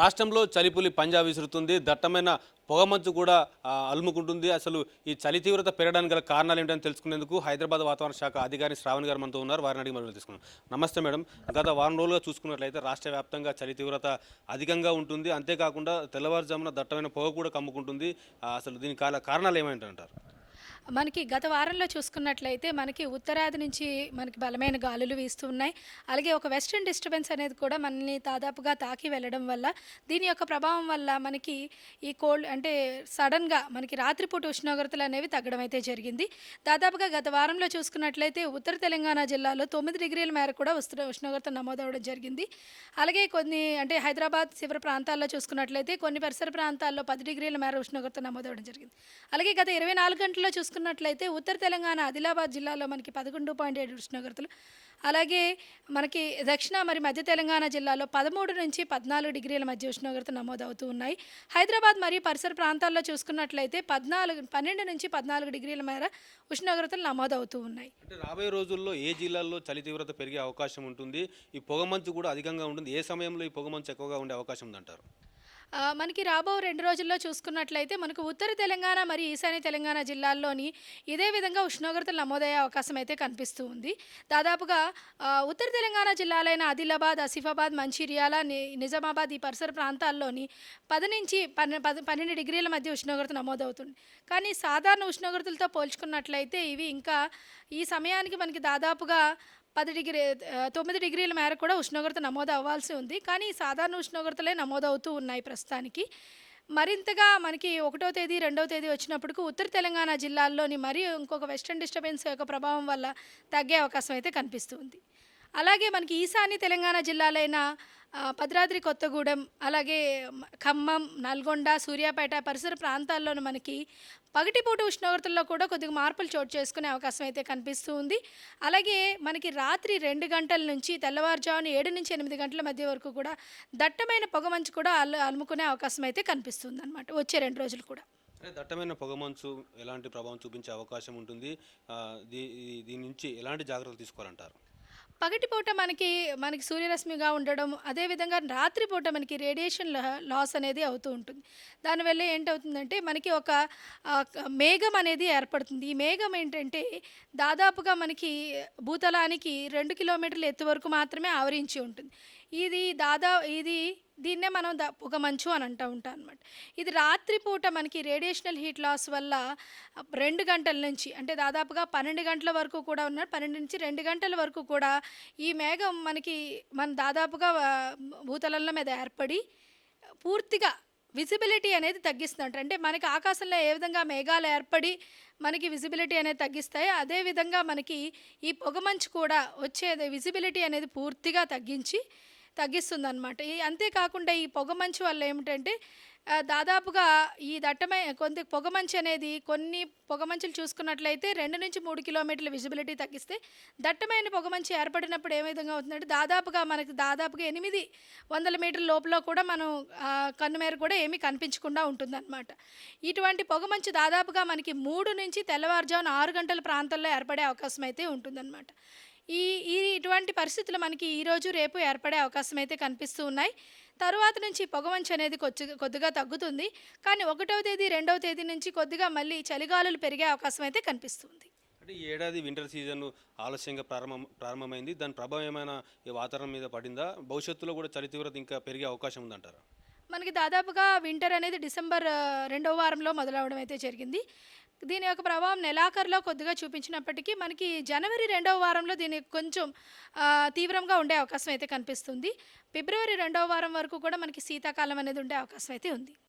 రాష్ట్రంలో చలిపులి పంజా విసురుతుంది. దట్టమైన పొగమంచు కూడా అలుముకుంటుంది. అసలు ఈ చలి తీవ్రత పెరగడానికి గల కారణాలు ఏంటని తెలుసుకునేందుకు హైదరాబాద్ వాతావరణ శాఖ అధికారి శ్రావణ్ గారు మనతో ఉన్నారు. వారిని అడిగి మనం తీసుకున్నాం నమస్తే మేడం. గత వారం రోజులుగా చూసుకున్నట్లయితే రాష్ట్ర వ్యాప్తంగా చలి తీవ్రత అధికంగా ఉంటుంది. అంతేకాకుండా తెల్లవారుజామున దట్టమైన పొగ కూడా కమ్ముకుంటుంది. అసలు దీని కాల కారణాలు ఏమంటారు మనకి గత వారంలో చూసుకున్నట్లయితే మనకి ఉత్తరాది నుంచి మనకి బలమైన గాలులు వీస్తూ ఉన్నాయి. అలాగే ఒక వెస్ట్రన్ డిస్టర్బెన్స్ అనేది కూడా మనల్ని దాదాపుగా తాకి వెళ్ళడం వల్ల దీని యొక్క ప్రభావం వల్ల మనకి ఈ కోల్డ్ అంటే సడన్గా మనకి రాత్రిపూట ఉష్ణోగ్రతలు అనేవి తగ్గడం అయితే జరిగింది. దాదాపుగా గత వారంలో చూసుకున్నట్లయితే ఉత్తర తెలంగాణ జిల్లాలో తొమ్మిది డిగ్రీల మేర కూడా ఉష్ణ ఉష్ణోగ్రత నమోదవడం జరిగింది. అలాగే కొన్ని అంటే హైదరాబాద్ శివర ప్రాంతాల్లో చూసుకున్నట్లయితే కొన్ని పరిసర ప్రాంతాల్లో పది డిగ్రీల మేర ఉష్ణోగ్రత నమోదవడం జరిగింది. అలాగే గత ఇరవై నాలుగు గంటల్లో చూసుకున్నట్లయితే ఉత్తర తెలంగాణ ఆదిలాబాద్ జిల్లాలో మనకి పదకొండు పాయింట్ ఏడు ఉష్ణోగ్రతలు అలాగే మనకి దక్షిణ మరి మధ్య తెలంగాణ జిల్లాలో పదమూడు నుంచి పద్నాలుగు డిగ్రీల మధ్య ఉష్ణోగ్రత నమోదవుతూ ఉన్నాయి. హైదరాబాద్ మరియు పరిసర ప్రాంతాల్లో చూసుకున్నట్లయితే పద్నాలుగు పన్నెండు నుంచి పద్నాలుగు డిగ్రీల మేర ఉష్ణోగ్రతలు నమోదవుతూ ఉన్నాయి. అంటే రాబోయే రోజుల్లో ఏ జిల్లాల్లో చలి తీవ్రత పెరిగే అవకాశం ఉంటుంది? ఈ పొగమంచు కూడా అధికంగా ఉంటుంది. ఏ సమయంలో ఈ పొగమంచు ఎక్కువగా ఉండే అవకాశం ఉందంటారు? మనకి రాబో రెండు రోజుల్లో చూసుకున్నట్లయితే మనకు ఉత్తర తెలంగాణ మరియు ఈశాన్య తెలంగాణ జిల్లాల్లోని ఇదే విధంగా ఉష్ణోగ్రతలు నమోదయ్యే అవకాశం అయితే కనిపిస్తూ ఉంది. దాదాపుగా ఉత్తర తెలంగాణ జిల్లాలైన ఆదిలాబాద్ ఆసిఫాబాద్ మంచిర్యాల ని- నిజామాబాద్ ఈ పరిసర ప్రాంతాల్లోని పది నుంచి పన్నె పన్నెండు డిగ్రీల మధ్య ఉష్ణోగ్రత నమోదవుతుంది. కానీ సాధారణ ఉష్ణోగ్రతలతో పోల్చుకున్నట్లయితే ఇవి ఇంకా ఈ సమయానికి మనకి దాదాపుగా పది డిగ్రీ తొమ్మిది డిగ్రీల మేర కూడా ఉష్ణోగ్రత నమోదు అవ్వాల్సి ఉంది. కానీ సాధారణ ఉష్ణోగ్రతలే నమోదవుతూ ఉన్నాయి ప్రస్తుతానికి. మరింతగా మనకి ఒకటో తేదీ రెండవ తేదీ వచ్చినప్పటికి ఉత్తర తెలంగాణ జిల్లాల్లోని మరియు ఇంకొక వెస్ట్రన్ డిస్టర్బెన్స్ యొక్క ప్రభావం వల్ల తగ్గే అవకాశం అయితే కనిపిస్తుంది అలాగే మనకి ఈశాన్య తెలంగాణ జిల్లాలైన భద్రాద్రి కొత్తగూడెం అలాగే ఖమ్మం నల్గొండ సూర్యాపేట పరిసర ప్రాంతాల్లోనూ మనకి పగటిపూట ఉష్ణోగ్రతల్లో కూడా కొద్దిగా మార్పులు చోటు చేసుకునే అవకాశం అయితే కనిపిస్తూ ఉంది. అలాగే మనకి రాత్రి రెండు గంటల నుంచి తెల్లవారుజామున ఏడు నుంచి ఎనిమిది గంటల మధ్య వరకు కూడా దట్టమైన పొగమంచు కూడా అల్లు అలుముకునే అవకాశం అయితే కనిపిస్తుంది అనమాట వచ్చే రెండు రోజులు కూడా. దట్టమైన పొగమంచు ఎలాంటి ప్రభావం చూపించే అవకాశం ఉంటుంది? దీ దీని నుంచి ఎలాంటి జాగ్రత్తలు తీసుకోవాలంటారు? పగటిపూట మనకి మనకి సూర్యరశ్మిగా ఉండడం అదేవిధంగా రాత్రిపూట మనకి రేడియేషన్ లాస్ అనేది అవుతూ ఉంటుంది. దానివల్ల ఏంటవుతుందంటే మనకి ఒక మేఘం అనేది ఏర్పడుతుంది. ఈ మేఘం ఏంటంటే దాదాపుగా మనకి భూతలానికి రెండు కిలోమీటర్ల ఎత్తు వరకు మాత్రమే ఆవరించి ఉంటుంది. ఇది దాదా ఇది దీన్నే మనం ద పొగ మంచు అని అంటూ ఉంటాం అనమాట ఇది రాత్రిపూట మనకి రేడియేషనల్ హీట్ లాస్ వల్ల రెండు గంటల నుంచి అంటే దాదాపుగా పన్నెండు గంటల వరకు కూడా ఉన్న పన్నెండు నుంచి రెండు గంటల వరకు కూడా ఈ మేఘం మనకి మన దాదాపుగా ఆ, భూతలంలో మీద ఏర్పడి పూర్తిగా విజిబిలిటీ అనేది తగ్గిస్తుందంట. అంటే మనకి ఆకాశంలో ఏ విధంగా మేఘాలు ఏర్పడి మనకి విజిబిలిటీ అనేది తగ్గిస్తాయి అదేవిధంగా మనకి ఈ పొగమంచు కూడా వచ్చే విజిబిలిటీ అనేది పూర్తిగా తగ్గించి తగ్గిస్తుంది అనమాట ఈ అంతేకాకుండా ఈ పొగమంచు వల్ల ఏమిటంటే దాదాపుగా ఈ దట్టమైన కొంత పొగమంచు అనేది కొన్ని పొగమంచులు చూసుకున్నట్లయితే రెండు నుంచి మూడు కిలోమీటర్ల విజిబిలిటీ తగ్గిస్తే దట్టమైన పొగమంచు ఏర్పడినప్పుడు ఏ విధంగా అవుతుందంటే దాదాపుగా మనకి దాదాపుగా ఎనిమిది వందల మీటర్ల లోపల కూడా మనం కన్నుమేర కూడా ఏమీ కనిపించకుండా ఉంటుందన్నమాట. ఇటువంటి పొగమంచు దాదాపుగా మనకి మూడు నుంచి తెల్లవారుజామున ఆరు గంటల ప్రాంతంలో ఏర్పడే అవకాశం అయితే ఉంటుందన్నమాట. ఈ ఈ ఇటువంటి పరిస్థితులు మనకి ఈరోజు రేపు ఏర్పడే అవకాశం అయితే కనిపిస్తూ ఉన్నాయి. తరువాత నుంచి పొగమంచు అనేది కొద్ది కొద్దిగా తగ్గుతుంది. కానీ ఒకటవ తేదీ రెండవ తేదీ నుంచి కొద్దిగా మళ్ళీ చలిగాలులు పెరిగే అవకాశం అయితే కనిపిస్తుంది. అంటే ఈ ఏడాది వింటర్ సీజన్ ఆలస్యంగా ప్రారంభం ప్రారంభమైంది. దాని ప్రభావం ఏమైనా ఈ వాతావరణం మీద పడిందా? భవిష్యత్తులో కూడా చలి తీవ్రత ఇంకా పెరిగే అవకాశం ఉందంటారా? మనకి దాదాపుగా వింటర్ అనేది డిసెంబర్ రెండవ వారంలో మొదలవడం అయితే జరిగింది. దీని యొక్క ప్రభావం నెలాఖరులో కొద్దిగా చూపించినప్పటికీ మనకి జనవరి రెండవ వారంలో దీని కొంచెం తీవ్రంగా ఉండే అవకాశం అయితే కనిపిస్తుంది. ఫిబ్రవరి రెండవ వారం వరకు కూడా మనకి శీతాకాలం అనేది ఉండే అవకాశం అయితే ఉంది.